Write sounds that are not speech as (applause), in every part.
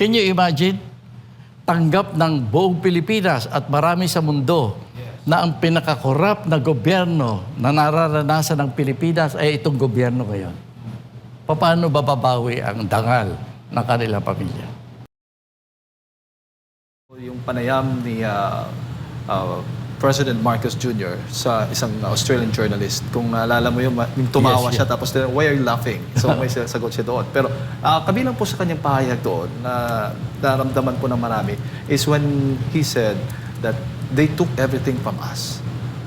Can you imagine? Tanggap ng buong Pilipinas at marami sa mundo na ang pinakakorap na gobyerno na nararanasan ng Pilipinas ay itong gobyerno ngayon. Paano bababawi ang dangal ng kanilang pamilya? Yung panayam ni ah, ah, President Marcos Jr. sa isang Australian journalist. Kung naalala mo yung, ma- yung tumawa Yes, siya tapos tinanong, why are you laughing? So may (laughs) sagot siya doon. Pero ah, kabilang po sa kanyang pahayag doon na naramdaman po ng marami is when he said that they took everything from us.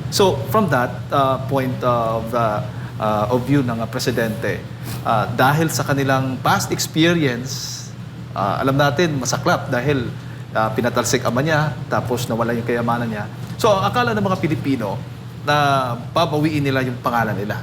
So from that uh, point of uh, uh, of view ng uh, presidente, uh, dahil sa kanilang past experience, uh, alam natin masaklap dahil uh, pinatalsik ama niya, tapos nawala yung kayamanan niya. So ang akala ng mga Pilipino na babawiin nila yung pangalan nila.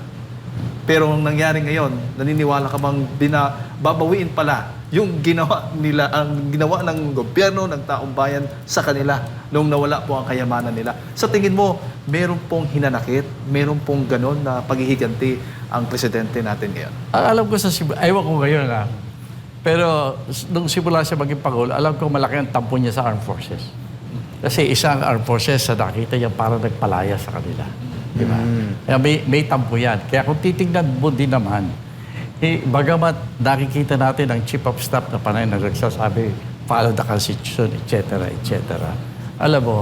Pero ang nangyari ngayon, naniniwala ka bang bina, babawiin pala yung ginawa nila, ang ginawa ng gobyerno, ng taong bayan sa kanila nung nawala po ang kayamanan nila. Sa tingin mo, meron pong hinanakit, meron pong ganon na paghihiganti ang presidente natin ngayon? Ang alam ko sa Cebu, ayaw ko ngayon na. Pero nung simula siya maging Pangulo, alam ko malaki ang tampo niya sa Armed Forces. Kasi isang Armed Forces sa nakita niya parang nagpalaya sa kanila. Di ba? Kaya may, may tampo yan. Kaya kung titingnan mo din naman, eh, bagamat nakikita natin ang Chief of Staff na panay na nagsasabi, follow the Constitution, etc., etc. Alam mo,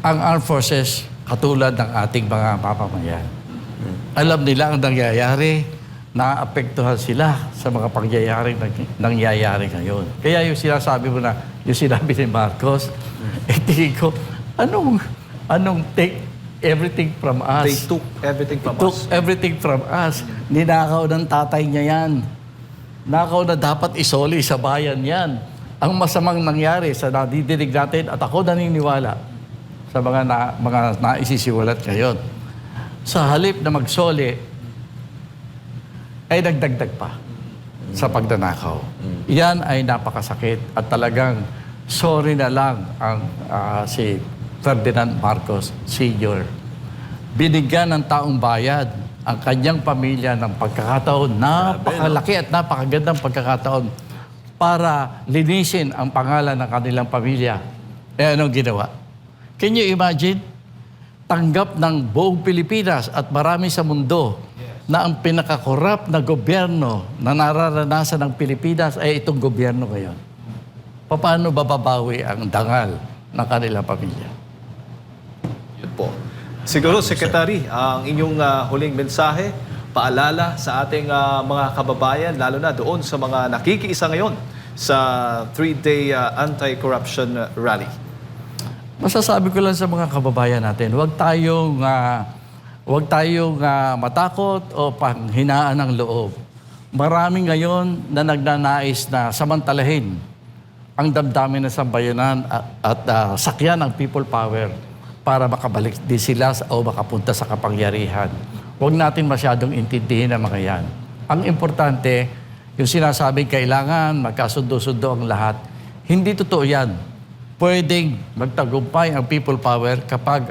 ang armed forces katulad ng ating mga mamamayan. Alam nila ang nangyayari, naapektuhan sila sa mga pangyayaring nang- nangyayari ngayon. Kaya yung sinasabi mo na, yung sinabi ni Marcos, (laughs) eh tingin ko, anong, anong take everything from us? They took everything from took us. everything from us. Ninakaw ng tatay niya yan. Nakaw na dapat isoli sa bayan yan. Ang masamang nangyari sa nadidinig natin at ako naniniwala sa mga, na, mga naisisiwalat ngayon. Sa halip na magsoli, ay nagdagdag pa sa pagdanakaw. Yan ay napakasakit at talagang sorry na lang ang ah, si Ferdinand Marcos Sr. Binigyan ng taong bayad ang kanyang pamilya ng pagkakataon, napakalaki at napakagandang pagkakataon para linisin ang pangalan ng kanilang pamilya. Eh anong ginawa? Can you imagine? Tanggap ng buong Pilipinas at marami sa mundo na ang pinakakorap na gobyerno na nararanasan ng Pilipinas ay itong gobyerno ngayon. Paano bababawi ang dangal ng kanilang pamilya? Yun po. Siguro, Secretary, ang inyong ah, huling mensahe, paalala sa ating ah, mga kababayan, lalo na doon sa mga nakikiisa ngayon sa three-day ah, anti-corruption rally. Masasabi ko lang sa mga kababayan natin, huwag tayong, ah, huwag tayong ah, matakot o panghinaan ng loob. Marami ngayon na nagnanais na samantalahin ang damdamin ng sambayanan at, at ah, sakyan ng people power para makabalik din sila o makapunta sa kapangyarihan. Huwag natin masyadong intindihin ang mga yan. Ang importante, yung sinasabing kailangan magkasundo-sundo ang lahat, hindi totoo yan pwedeng magtagumpay ang people power kapag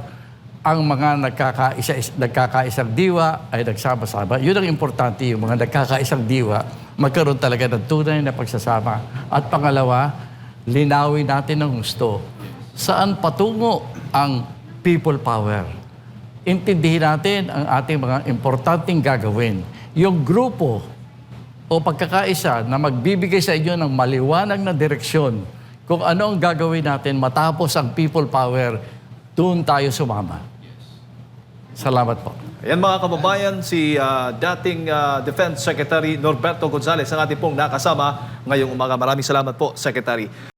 ang mga nagkakaisa, nagkakaisang diwa ay nagsama-sama. Yun ang importante, yung mga nagkakaisang diwa, magkaroon talaga ng tunay na pagsasama. At pangalawa, linawin natin ng gusto. Saan patungo ang people power? Intindihin natin ang ating mga importanteng gagawin. Yung grupo o pagkakaisa na magbibigay sa inyo ng maliwanag na direksyon kung ano ang gagawin natin matapos ang people power, doon tayo sumama. Salamat po. Ayan mga kababayan, si ah, dating ah, Defense Secretary Norberto Gonzales ang ating pong nakasama ngayong umaga. Maraming salamat po, Secretary.